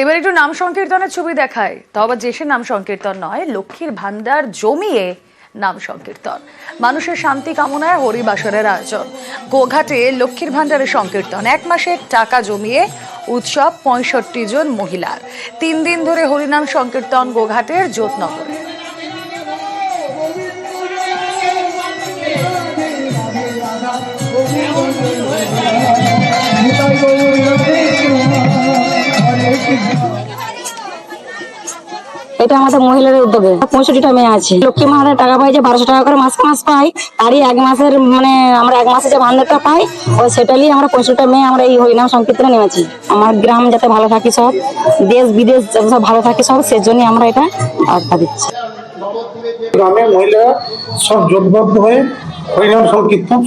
এবার একটু নাম সংকীর্তনের ছবি দেখায় আবার দেশের নাম সংকীর্তন নয়, লক্ষ্মীর ভান্ডার জমিয়ে নাম সংকীর্তন। মানুষের শান্তি কামনায় হরিবাসরের আয়োজন। গোঘাটে লক্ষ্মীর ভান্ডারের সংকীর্তন। এক মাসের টাকা জমিয়ে উৎসব পঁয়ষট্টি জন মহিলার। তিন দিন ধরে হরিনাম সংকীর্তন গোঘাটের জোতনগরে এটা আমাদের মহিলাদের উদ্যোগে। পঁয়ষট্টিটা মেয়ে আছে। লক্ষ্মী মাহাদের টাকা পাই যে বারোশো টাকা করে মাসকে মাস পাই। তারই এক মাসের মানে আমরা এক মাসে যে ভান্ডারটা পাই ওই সেটাই আমরা পঁয়ষট্টিটা মেয়ে আমরা এই হরিনাম সংকীর্তনে নেমেছি। আমার গ্রাম যাতে ভালো থাকি সব, দেশ, বিদেশ যাতে সব ভালো থাকে সব সেজন্যই আমরা এটা আড্ডা দিচ্ছি। গ্রামের মহিলারা সব জোটবদ্ধ হয়ে হরিনাম সংকীর্তন।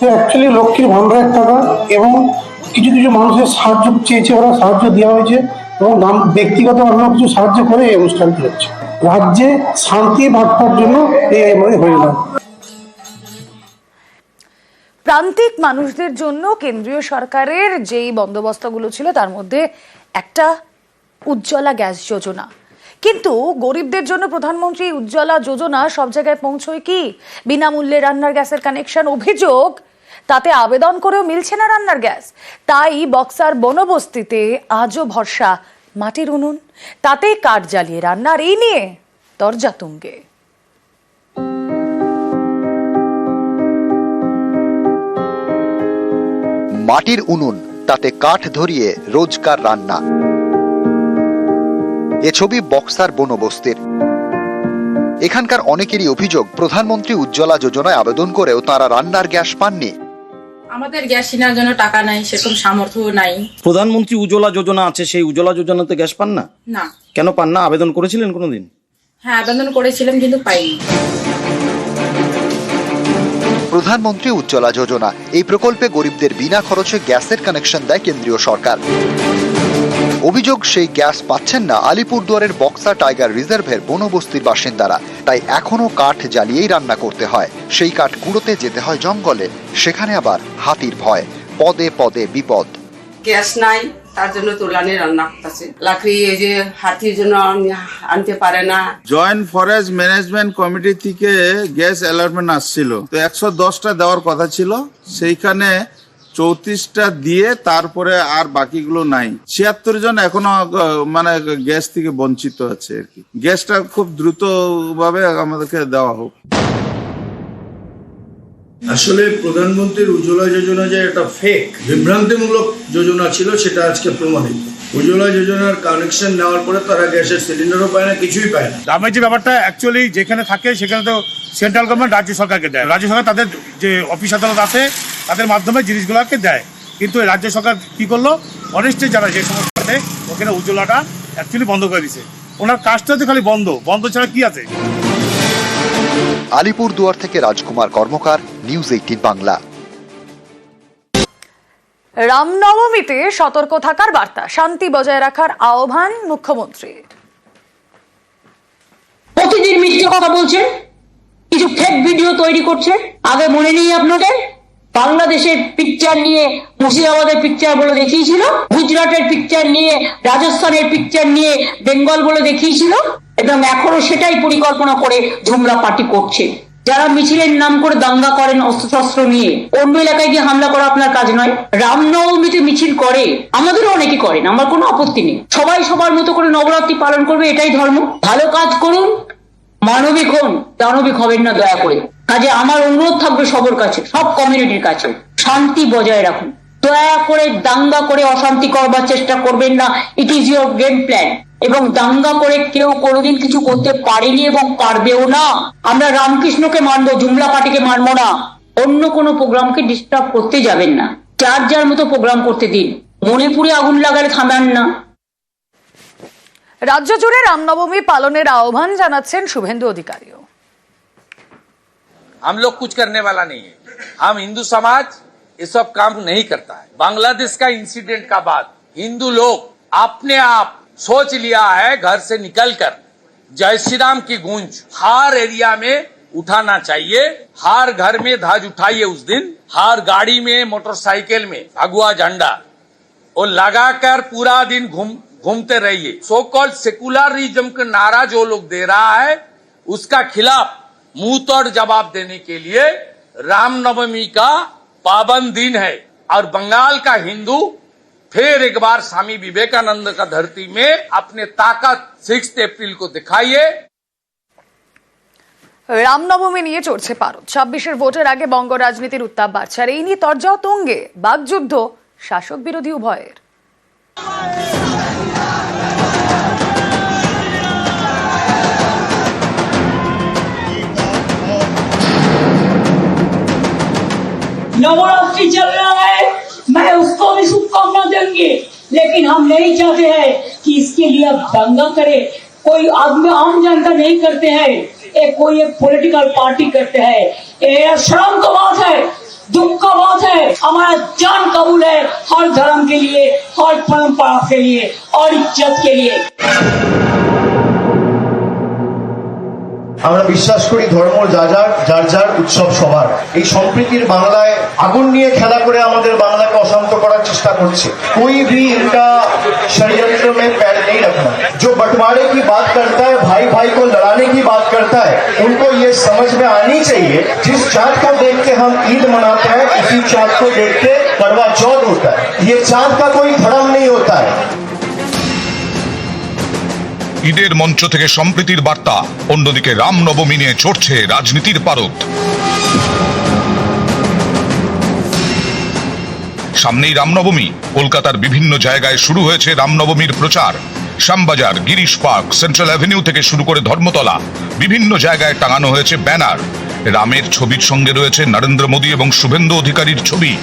অ্যাকচুয়ালি লক্ষ্মীর ভান্ডারের টাকা এবং কিছু কিছু মানুষের সাহায্য চেয়েছে, ওরা সাহায্য দেওয়া হয়েছে। এবং ব্যক্তিগত অন্য কিছু সাহায্য করে এই অনুষ্ঠানটি হচ্ছে। রাজ্যে শান্তি বার্তার জন্য এই আমাদের হরিনাম প্রান্তিক মানুষদের জন্য কেন্দ্রীয় সরকারের যেই বন্দোবস্তগুলো ছিল, তার মধ্যে একটা উজ্জ্বলা গ্যাস যোজনা। কিন্তু গরিবদের জন্য প্রধানমন্ত্রী উজ্জ্বলা যোজনা সব জায়গায় পৌঁছয় কি? বিনামূল্যে রান্নার গ্যাসের কানেকশন অভিযোগ তাতে আবেদন করেও মিলছে না রান্নার গ্যাস। তাই বক্সার বনবস্তিতে আজও ভরসা মাটির উনুন। তাতেই কাঠ জ্বালিয়ে রান্নার এই নিয়ে দরজা তুঙ্গে। মাটির উনুন, তাতে কাঠ ধরিয়ে রোজকার রান্না। এ ছবি বক্সার বনবস্তির। এখানকার অনেকেরই অভিযোগ, প্রধানমন্ত্রী উজ্জ্বলা যোজনায় আবেদন করেও তারা রান্নার গ্যাস পাননি। আমাদের গ্যাস কেনার জন্য টাকা নাই সেরকম সামর্থ্য নাই। প্রধানমন্ত্রী উজ্জ্বলা যোজনা আছে সেই উজ্জ্বলা যোজনাতে গ্যাস পান না? না। কেন পান না? আবেদন করেছিলেন কোনোদিন? হ্যাঁ আবেদন করেছিলাম কিন্তু পাইনি। প্রধানমন্ত্রী উজ্জ্বলা যোজনা এই প্রকল্পে গরিবদের বিনা খরচে গ্যাসের কানেকশন দেয় কেন্দ্রীয় সরকার। অভিযোগ সেই গ্যাস পাচ্ছেন না আলিপুরদুয়ারের বক্সা টাইগার রিজার্ভের বনবস্তির বাসিন্দারা। তাই এখনও কাঠ জ্বালিয়েই রান্না করতে হয়। সেই কাঠ কুড়োতে যেতে হয় জঙ্গলে সেখানে আবার হাতির ভয়। পদে পদে বিপদ। গ্যাস নাই তার জন্য তোলানে রান্না করতেছে। লাকড়ি এই যে হাতির জন্য আনতে পারে না। জয়েন্ট ফরেস্ট ম্যানেজমেন্ট কমিটি থেকে গ্যাস অ্যালটমেন্ট আসছিল। তো একশো দশটা দেওয়ার কথা ছিল। সেইখানে চৌত্রিশটা দিয়ে তারপরে আর বাকিগুলো নাই। ছিয়াত্তর জন এখনও মানে গ্যাস থেকে বঞ্চিত আছে আর কি। গ্যাসটা খুব দ্রুত ভাবে আমাদেরকে দেওয়া হোক। আসলে প্রধানমন্ত্রীর উজ্জ্বলা যোজনা যে একটা ফেক বিভ্রান্তিমূলক যোজনা ছিল সেটা আজকে প্রমাণিত। উজ্জ্বলা যোজনার কানেকশন নেওয়ার পরে তারা গ্যাসের সিলিন্ডারও পায় না কিছুই পায় না। দামের যে ব্যাপারটা অ্যাকচুয়ালি যেখানে থাকে সেখানে তো সেন্ট্রাল গভর্নমেন্ট রাজ্য সরকারকে দেয়। রাজ্য সরকার তাদের যে অফিস আদালত আছে তাদের মাধ্যমে জিনিসগুলোকে দেয়। কিন্তু রাজ্য সরকার কি করল? অনেস্টে যারা যে সমস্ত আছে ওখানে উজ্জ্বলাটা অ্যাকচুয়ালি বন্ধ করে দিছে। ওনার কাজটা তো খালি বন্ধ। বন্ধ ছাড়া কি আছে? আলিপুরদুয়ার থেকে রাজকুমার কর্মকার নিউজ এইটিন বাংলা। রামনবমীতে সতর্ক থাকার বার্তা শান্তি বজায় রাখার আহ্বান মুখ্যমন্ত্রীর প্রতিদিন মিথ্যে কথা বলছেন কিছু ফেক ভিডিও তৈরি করছে আগে মনে নেই আপনাদের? বাংলাদেশের পিকচার নিয়ে মুর্শিদাবাদের পিকচার বলে দেখিয়েছিল, গুজরাটের পিকচার নিয়ে, রাজস্থানের পিকচার নিয়ে, বেঙ্গল বলে দেখিয়েছিল, এবং এখনও সেটাই পরিকল্পনা করে ঝুমরা পার্টি করছে। যারা মিছিলের নাম করে দাঙ্গা করেন অস্ত্রশস্ত্র নিয়ে, অন্য এলাকায় গিয়ে হামলা করা আপনার কাজ নয়। রামনবমীতে মিছিল করে, আমাদেরও অনেকে করেন, আমার কোনো আপত্তি নেই। সবাই সবার মতো করে নবরাত্রি পালন করবে, এটাই ধর্ম। ভালো কাজ করুন, মানবিক হন, দানবিক হবেন না দয়া করে। কাজে আমার অনুরোধ থাকবে সবার কাছে, সব কমিউনিটির কাছে। শান্তি বজায় রাখুন। দয়া করে দাঙ্গা করে অশান্তি করবার চেষ্টা করবেন না। It is your game plan এবং দাঙ্গা করে কেউ কোনোদিন কিছু করতে পারেনি এবং পারবেও না। আমরা রামকৃষ্ণকে মানবো জুমলা পার্টিকে মানবো না। অন্য কোনো প্রোগ্রামকে ডিস্টার্ব করতে যাবেন না। যার যার মতো প্রোগ্রাম করতে দিন। মণিপুরে আগুন লাগালে থামান না। রাজ্য জুড়ে রামনবমী পালনের আহ্বান জানাচ্ছেন শুভেন্দু অধিকারীও। हम लोग कुछ करने वाला नहीं है। हम हिंदू समाज ये सब काम नहीं करता है। बांग्लादेश का इंसिडेंट का बाद हिंदू लोग अपने आप सोच लिया है घर से निकलकर। जय श्री राम की गूंज हर एरिया में उठाना चाहिए। हर घर में ध्वज उठाइए उस दिन। हर गाड़ी में, मोटरसाइकिल में, भगवा झंडा। और लगाकर पूरा दिन घूम, घूमते रहिए। सो कॉल्ड सेकुलरिज्म का नारा जो लोग दे रहा है, उसका खिलाफ मुंह तोड़ जवाब देने के लिए रामनवमी का पावन दिन है और बंगाल का हिंदू फिर एक बार स्वामी विवेकानंद का धरती में अपने ताकत सिक्स अप्रैल को दिखाइए রামনবমী নিয়ে চড়ছে পারদ ছাব্বিশের ভোটের আগে বঙ্গ রাজনীতির উত্তাপ বাড়ছে আর এই নিয়ে তরজাও তঙ্গে বাকযুদ্ধ শাসক বিরোধী উভয়ের नवरात्रि चल रहा है, मैं उसको भी शुभकामना देंगे। लेकिन हम नहीं चाहते हैं कि इसके लिए अब दंगा करे। कोई आदमी आम जनता नहीं करते हैं। एक कोई एक पॉलिटिकल पार्टी करते हैं। ये शर्म का बात है, दुख का बात है। हमारा जान कबूल है हर धर्म के लिए, हर परंपरा के लिए और इज़्ज़त के लिए। আমরা বিশ্বাস করি ধর্ম যা যার যার যার উৎসব সবার এই সম্প্রীতির বাংলায় আগুন নিয়ে খেলা করে আমাদের বাংলাকে অশান্ত করার চেষ্টা করছে कोई भी इनका षड्यंत्र में पैर नहीं रखना जो बंटवारे की बात करता है भाई भाई को लड़ाने की बात करता है उनको ये समझ में आनी चाहिए जिस चाँद को देख के हम ईद मनाते हैं उसी चाँद को देख के करवा चौथ होता है ये चाँद का कोई धर्म नहीं होता है ঈদের মঞ্চ থেকে সম্প্রীতির বার্তা। অন্যদিকে রামনবমী নিয়ে চড়ছে রাজনীতির পারদ। সামনেই রামনবমী। কলকাতার বিভিন্ন জায়গায় শুরু হয়েছে রামনবমীর প্রচার। Shyambazar, Girish Park, Central Avenue থেকে শুরু করে ধর্মতলা। বিভিন্ন জায়গায় টাঙানো হয়েছে ব্যানার। রামের ছবির সঙ্গে রয়েছে নরেন্দ্র মোদী এবং শুভেন্দু অধিকারীর ছবি।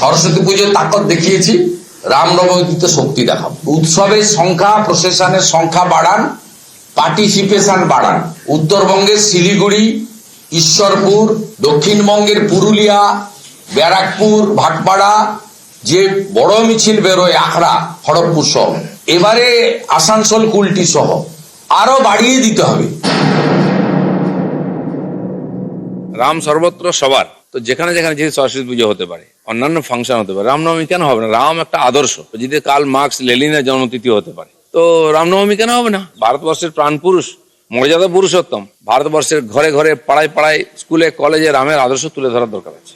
সরস্বতী পুজোর তাকত দেখিয়েছি। রামনবমীতে শক্তি দেখাবো উৎসবের সংখ্যা প্রসেশনের সংখ্যা বাড়ান পার্টিসিপেশন বাড়ান। উত্তরবঙ্গের শিলিগুড়ি, ঈশ্বরপুর, দক্ষিণবঙ্গের পুরুলিয়া, ব্যারাকপুর, ভাটপাড়া, যে বড় মিছিল বেরোয় আখড়া, খড়গপুর সহ। এবারে আসানসোল কুলটি সহ। আরও বাড়িয়ে দিতে হবে। রাম সর্বত্র সবার। তো যেখানে যেখানে যদি সরস্বতী পুজো হতে পারে, অন্যান্য ফাংশন হতে পারে, রামনবমী কেন হবে না? রাম একটা আদর্শ। যদি কাল মার্কস লেলিনের জন্মতিথি হতে পারে, তো রামনবমী কেন হবে না? ভারতবর্ষের প্রাণ পুরুষ, মর্যাদা পুরুষোত্তম। ভারতবর্ষের ঘরে ঘরে পাড়ায় পাড়ায় স্কুলে, কলেজে রামের আদর্শ তুলে ধরার দরকার আছে।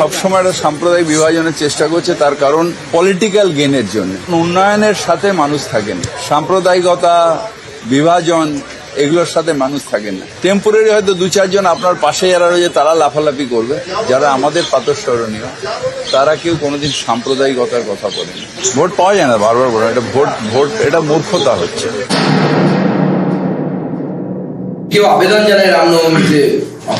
সবসময় একটা সাম্প্রদায়িক বিভাজনের চেষ্টা করছে, তার কারণ পলিটিক্যাল গেনের জন্য। উন্নয়নের সাথে মানুষ থাকেন। সাম্প্রদায়িকতা, বিভাজন এগুলোর সাথে মানুষ থাকেন না। টেম্পোরারি হয়তো দু চারজন আপনার পাশে যারা রয়েছে, তারা লাফালাফি করবে। যারা আমাদের পাতস্মরণীয় তারা কেউ কোনোদিন সাম্প্রদায়িকতার কথা বলেনি ভোট পাওয়া যায় না বারবার বলে এটা ভোট ভোট, এটা মূর্খতা হচ্ছে। কেউ আবেদন জানায় রামনবমীতে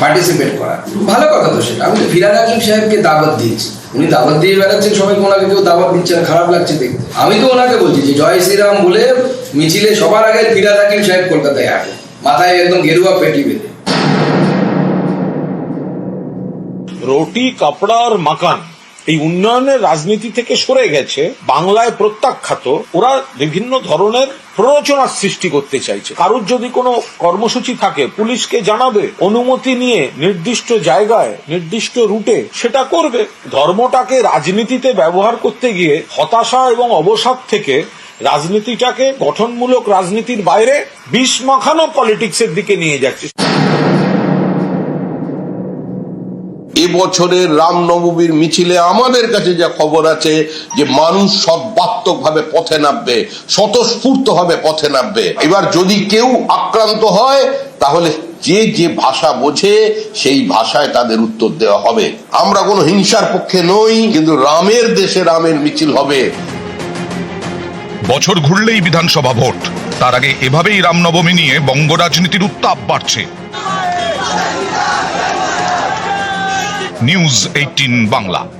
পার্টিসিপেট করা। ভালো কথা তো সেটা। আমি তো ফিরাদ হাকিম সাহেবকে দাওয়াত দিয়েছি। উনি দাওয়াত দিয়ে বেড়াচ্ছেন সবাইকে ওনাকে কেউ দাওয়াত দিচ্ছেন খারাপ লাগছে দেখতে। আমি তো ওনাকে বলছি যে জয় শ্রীরাম বলে মিছিলে সবার আগে ফিরাদ হাকিম সাহেব কলকাতায় আসে। মাথায় একদম গেরুয়া পেটি বেঁধে। রুটি, কাপড়া আর মাকান এই উন্নয়নের রাজনীতি থেকে সরে গেছে, বাংলায় প্রত্যাখ্যাত, ওরা বিভিন্ন ধরনের প্ররোচনার সৃষ্টি করতে চাইছে। কারোর যদি কোনো কর্মসূচি থাকে, পুলিশকে জানাবে, অনুমতি নিয়ে নির্দিষ্ট জায়গায়, নির্দিষ্ট রুটে সেটা করবে। ধর্মটাকে রাজনীতিতে ব্যবহার করতে গিয়ে হতাশা এবং অবসাদ থেকে রাজনীতিটাকে গঠনমূলক রাজনীতির বাইরে বিষ মাখানো পলিটিক্সের দিকে নিয়ে যাচ্ছে। এবছরের রামনবমীর মিছিলে আমাদের কাছে যা খবর আছে যে মানুষ সর্বাত্মক ভাবে পথে নামবে স্বতঃস্ফূর্ত ভাবে পথে নামবে। এবার যদি কেউ আক্রান্ত হয়, তাহলে যে যে ভাষা বোঝে, সেই ভাষায় তাদের উত্তর দেওয়া হবে। আমরা কোনো হিংসার পক্ষে নই, কিন্তু রামের দেশে রামের মিছিল হবে। বছর ঘুরলেই বিধানসভা ভোট। তার আগে এভাবেই রামনবমী নিয়ে বঙ্গ রাজনীতির উত্তাপ বাড়ছে। News eighteen Bangla.